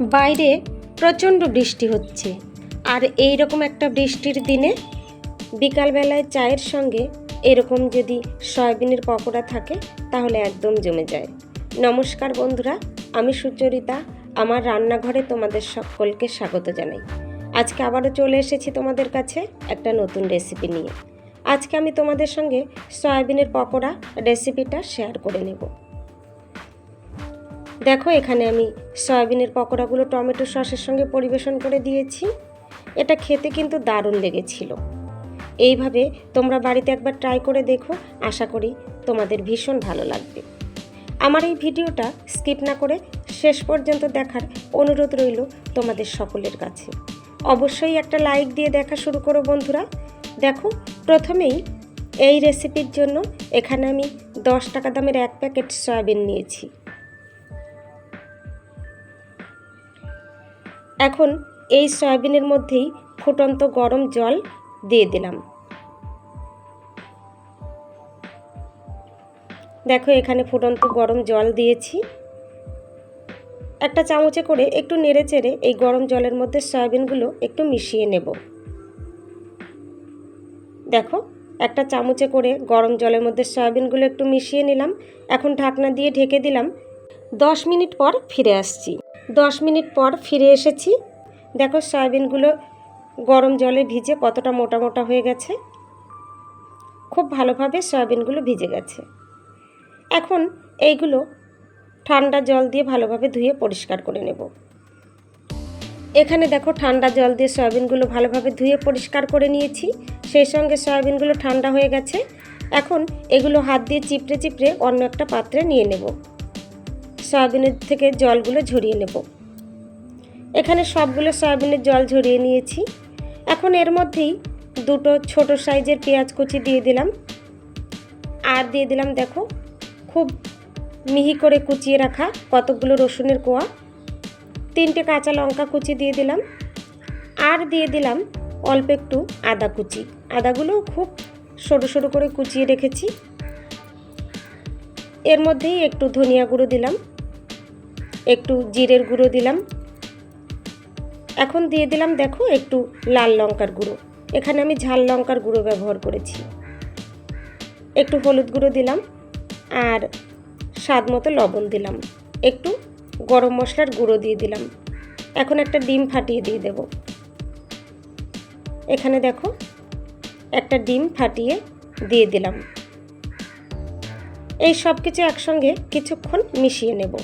বাইরে প্রচণ্ড বৃষ্টি হচ্ছে। আর এই রকম একটা বৃষ্টির দিনে বিকালবেলায় চায়ের সঙ্গে এরকম যদি সয়াবিনের পকোড়া থাকে, তাহলে একদম জমে যায়। নমস্কার বন্ধুরা, আমি সুচরিতা, আমার রান্নাঘরে তোমাদের সকলকে স্বাগত জানাই। আজকে আবারও চলে এসেছি তোমাদের কাছে একটা নতুন রেসিপি নিয়ে। আজকে আমি তোমাদের সঙ্গে সয়াবিনের পকোড়া রেসিপিটা শেয়ার করে নেব। দেখো, এখানে আমি সয়াবিনের পকোড়াগুলো টমেটো সসের সঙ্গে পরিবেশন করে দিয়েছি। এটা খেতে কিন্তু দারুণ লেগেছিল। এইভাবে তোমরা বাড়িতে একবার ট্রাই করে দেখো, আশা করি তোমাদের ভীষণ ভালো লাগবে। আমার এই ভিডিওটা স্কিপ না করে শেষ পর্যন্ত দেখার অনুরোধ রইল তোমাদের সকলের কাছে। অবশ্যই একটা লাইক দিয়ে দেখা শুরু করো বন্ধুরা। দেখো, প্রথমেই এই রেসিপির জন্য এখানে আমি দশ টাকা দামের এক প্যাকেট সয়াবিন নিয়েছি। এখন এই সয়াবিনের মধ্যেই ফুটন্ত গরম জল দিয়ে দিলাম। দেখো এখানে ফুটন্ত গরম জল দিয়েছি। একটা চামচে করে একটু নেড়ে চেড়ে এই গরম জলের মধ্যে সয়াবিনগুলো একটু মিশিয়ে নেব। দেখো, একটা চামচে করে গরম জলের মধ্যে সয়াবিনগুলো একটু মিশিয়ে নিলাম। এখন ঢাকনা দিয়ে ঢেকে দিলাম। দশ মিনিট পর ফিরে আসছি। দশ মিনিট পর ফিরে এসেছি। দেখো সয়াবিনগুলো গরম জলে ভিজে কতটা মোটা মোটা হয়ে গেছে। খুব ভালোভাবে সয়াবিনগুলো ভিজে গেছে। এখন এইগুলো ঠান্ডা জল দিয়ে ভালোভাবে ধুয়ে পরিষ্কার করে নেব। এখানে দেখো ঠান্ডা জল দিয়ে সয়াবিনগুলো ভালোভাবে ধুয়ে পরিষ্কার করে নিয়েছি। সেই সঙ্গে সয়াবিনগুলো ঠান্ডা হয়ে গেছে। এখন এগুলো হাত দিয়ে চিপড়ে চিপড়ে অন্য একটা পাত্রে নিয়ে নেব। সয়াবিনের থেকে জলগুলো ঝরিয়ে নেব। এখানে সবগুলো সয়াবিনের জল ঝরিয়ে নিয়েছি। এখন এর মধ্যেই দুটো ছোট সাইজের পেঁয়াজ কুচি দিয়ে দিলাম। আর দিয়ে দিলাম, দেখো, খুব মিহি করে কুচিয়ে রাখা কতকগুলো রসুনের কোয়া। তিনটে কাঁচা লঙ্কা কুচি দিয়ে দিলাম। আর দিয়ে দিলাম অল্প একটু আদা কুচি। আদাগুলো খুব সরু সরু করে কুচিয়ে রেখেছি। এর মধ্যেই একটু ধনিয়া গুঁড়ো দিলাম। একটু জিরের গুঁড়ো দিলাম। এখন দিয়ে দিলাম, দেখো, একটু লাল লঙ্কার গুঁড়ো। এখানে আমি ঝাল লঙ্কার গুঁড়ো ব্যবহার করেছি। একটু হলুদ গুঁড়ো দিলাম আর স্বাদ মতো লবণ দিলাম। একটু গরম মশলার গুঁড়ো দিয়ে দিলাম। এখন একটা ডিম ফাটিয়ে দিয়ে দেব। এখানে দেখো, একটা ডিম ফাটিয়ে দিয়ে দিলাম। এই সব কিছু একসঙ্গে কিছুক্ষণ মিশিয়ে নেব।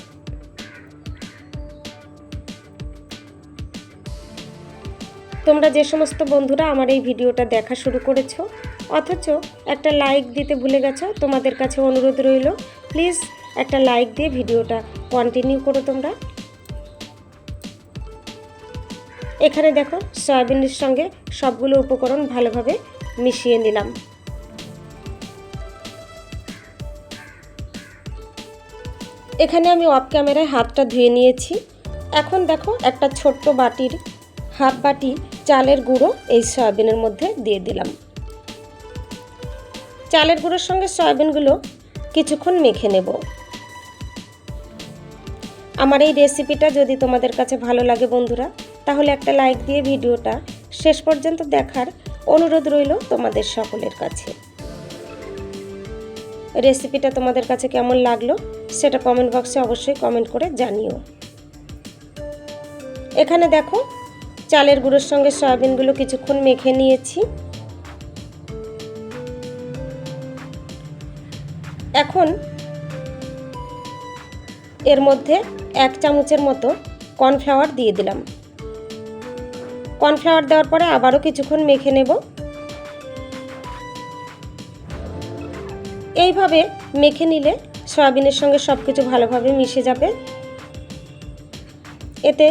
তোমরা যে সমস্ত বন্ধুরা আমার এই ভিডিওটা দেখা শুরু করেছ, অথচ একটা লাইক দিতে ভুলে গেছো, তোমাদের কাছে অনুরোধ রইল প্লিজ একটা লাইক দিয়ে ভিডিওটা কন্টিনিউ করো তোমরা। এখানে দেখো, সয়াবিনের সঙ্গে সবগুলো উপকরণ ভালোভাবে মিশিয়ে নিলাম। এখানে আমি অফ ক্যামেরায় হাতটা ধুয়ে নিয়েছি। এখন দেখো একটা ছোট্ট বাটির, হাফ বাটি চালের গুঁড়ো এই সয়াবিনের মধ্যে দিয়ে দিলাম। চালের গুঁড়োর সঙ্গে সয়াবিনগুলো কিছুক্ষণ মেখে নেব। আমার এই রেসিপিটা যদি তোমাদের কাছে ভালো লাগে বন্ধুরা, তাহলে একটা লাইক দিয়ে ভিডিওটা শেষ পর্যন্ত দেখার অনুরোধ রইল তোমাদের সকলের কাছে। রেসিপিটা তোমাদের কাছে কেমন লাগল সেটা কমেন্ট বক্সে অবশ্যই কমেন্ট করে জানিও। এখানে দেখো চালের গুঁড়োর সঙ্গে সয়াবিনগুলো কিছুক্ষণ মেখে নিয়েছি। এখন এর মধ্যে এক চামচের মতো কর্নফ্লাওয়ার দিয়ে দিলাম। কর্নফ্লাওয়ার দেওয়ার পরে আবারও কিছুক্ষণ মেখে নেব। এইভাবে মেখে নিলে সয়াবিনের সঙ্গে সব কিছু ভালোভাবে মিশে যাবে। এতে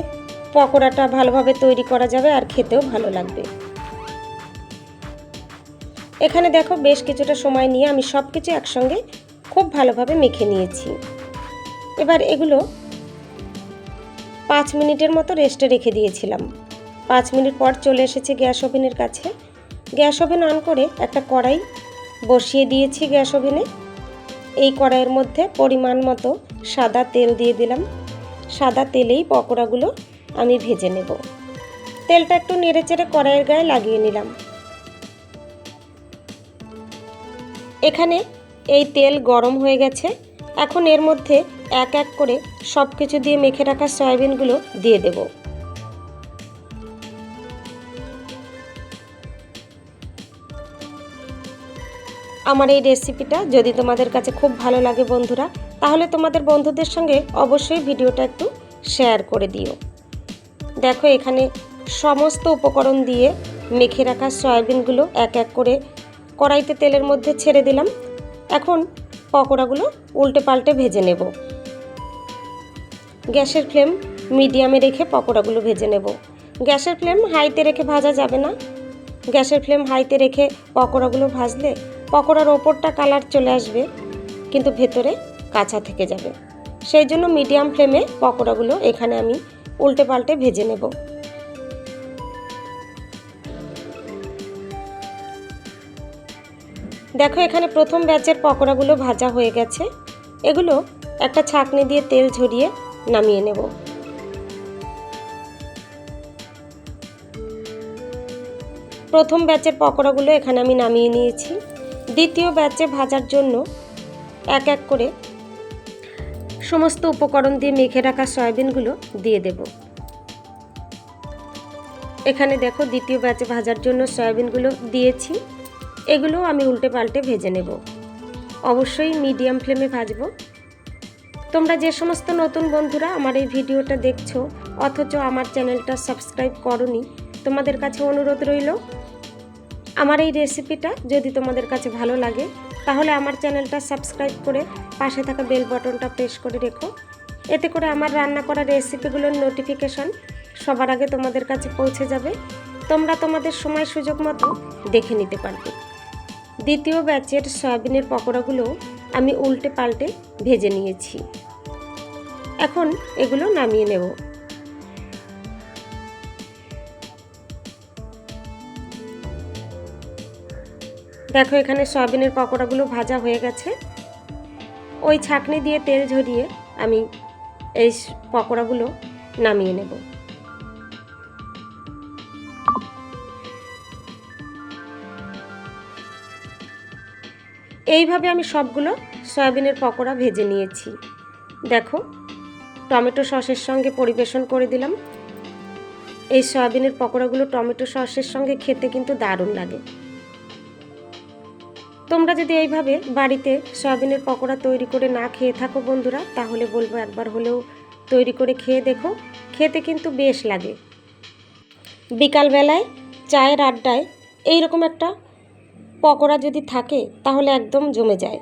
পকোড়াটা ভালোভাবে তৈরি করা যাবে আর খেতেও ভালো লাগবে। এখানে দেখো বেশ কিছুটা সময় নিয়ে আমি সব কিছু একসঙ্গে খুব ভালোভাবে মেখে নিয়েছি। এবার এগুলো পাঁচ মিনিটের মতো রেস্টে রেখে দিয়েছিলাম। পাঁচ মিনিট পর চলে এসেছে গ্যাস ওভেনের কাছে। গ্যাস ওভেন অন করে একটা কড়াই বসিয়ে দিয়েছি গ্যাস ওভেনে। এই কড়াইয়ের মধ্যে পরিমাণ মতো সাদা তেল দিয়ে দিলাম। সাদা তেলেই পকোড়াগুলো আমি ভেজে নেব। তেলটা একটু নেড়ে চেড়ে কড়াইয়ের গায়ে লাগিয়ে নিলাম। এখানে এই তেল গরম হয়ে গেছে। এখন এর মধ্যে এক এক করে সব কিছু দিয়ে মেখে রাখা সয়াবিনগুলো দিয়ে দেব। আমার এই রেসিপিটা যদি তোমাদের কাছে খুব ভালো লাগে বন্ধুরা, তাহলে তোমাদের বন্ধুদের সঙ্গে অবশ্যই ভিডিওটা একটু শেয়ার করে দিও। দেখো এখানে সমস্ত উপকরণ দিয়ে মেখে রাখা সয়াবিনগুলো এক এক করে কড়াইতে তেলের মধ্যে ছেড়ে দিলাম। এখন পকোড়াগুলো উল্টে পাল্টে ভেজে নেব। গ্যাসের ফ্লেম মিডিয়ামে রেখে পকোড়াগুলো ভেজে নেব। গ্যাসের ফ্লেম হাইতে রেখে ভাজা যাবে না। গ্যাসের ফ্লেম হাইতে রেখে পকোড়াগুলো ভাজলে পকোড়ার ওপরটা কালার চলে আসবে, কিন্তু ভেতরে কাঁচা থেকে যাবে। সেই জন্য মিডিয়াম ফ্লেমে পকোড়াগুলো এখানে আমি উল্টে পাল্টে ভেজে নেব। দেখো, এখানে প্রথম ব্যাচের পকোড়াগুলো ভাজা হয়ে গেছে। এগুলো একটা ছাঁকনি দিয়ে তেল ঝরিয়ে নামিয়ে নেব। প্রথম ব্যাচের পকোড়াগুলো এখানে আমি নামিয়ে নিয়েছি। দ্বিতীয় ব্যাচে ভাজার জন্য এক এক করে সমস্ত উপকরণ দিয়ে মেখে রাখা সয়াবিনগুলো দিয়ে দেব। এখানে দেখো দ্বিতীয় ব্যাচে ভাজার জন্য সয়াবিনগুলো দিয়েছি। এগুলো আমি উল্টে পাল্টে ভেজে নেব। অবশ্যই মিডিয়াম ফ্লেমে ভাজবো। তোমরা যে সমস্ত নতুন বন্ধুরা আমার এই ভিডিওটা দেখছ, অথচ আমার চ্যানেলটা সাবস্ক্রাইব করনি, তোমাদের কাছে অনুরোধ রইল, আমার এই রেসিপিটা যদি তোমাদের কাছে ভালো লাগে তাহলে আমার চ্যানেলটা সাবস্ক্রাইব করে পাশে থাকা বেল বটনটা প্রেস করে রেখো। এতে করে আমার রান্না করা রেসিপিগুলোর নোটিফিকেশন সবার আগে তোমাদের কাছে পৌঁছে যাবে। তোমরা তোমাদের সময় সুযোগ মতো দেখে নিতে পারবে। দ্বিতীয় ব্যাচের সয়াবিনের পকোড়াগুলো আমি উল্টে পাল্টে ভেজে নিয়েছি। এখন এগুলো নামিয়ে নেব। দেখো, এখানে সয়াবিনের পকোড়াগুলো ভাজা হয়ে গেছে। ওই ছাকনি দিয়ে তেল ঝরিয়ে আমি এই পকোড়াগুলো নামিয়ে নেব। এইভাবে আমি সবগুলো সয়াবিনের পকোড়া ভেজে নিয়েছি। দেখো, টমেটো সসের সঙ্গে পরিবেশন করে দিলাম। এই সয়াবিনের পকোড়াগুলো টমেটো সসের সঙ্গে খেতে কিন্তু দারুণ লাগে। তোমরা যদি এইভাবে বাড়িতে সয়াবিনের পকোড়া তৈরি করে না খেয়ে থাকো বন্ধুরা, তাহলে বলব একবার হলেও তৈরি করে খেয়ে দেখো। খেতে কিন্তু বেশ লাগে। বিকালবেলায় চায়ের আড্ডায় এইরকম একটা পকোড়া যদি থাকে, তাহলে একদম জমে যায়।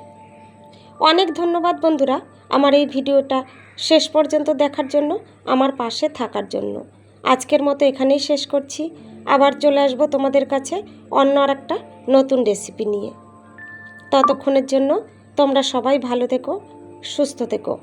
অনেক ধন্যবাদ বন্ধুরা আমার এই ভিডিওটা শেষ পর্যন্ত দেখার জন্য, আমার পাশে থাকার জন্য। আজকের মতো এখানেই শেষ করছি। আবার চলে আসব তোমাদের কাছে অন্য আর একটা নতুন রেসিপি নিয়ে। ততক্ষণের জন্য তোমরা সবাই ভালো থেকো সুস্থ থেকো।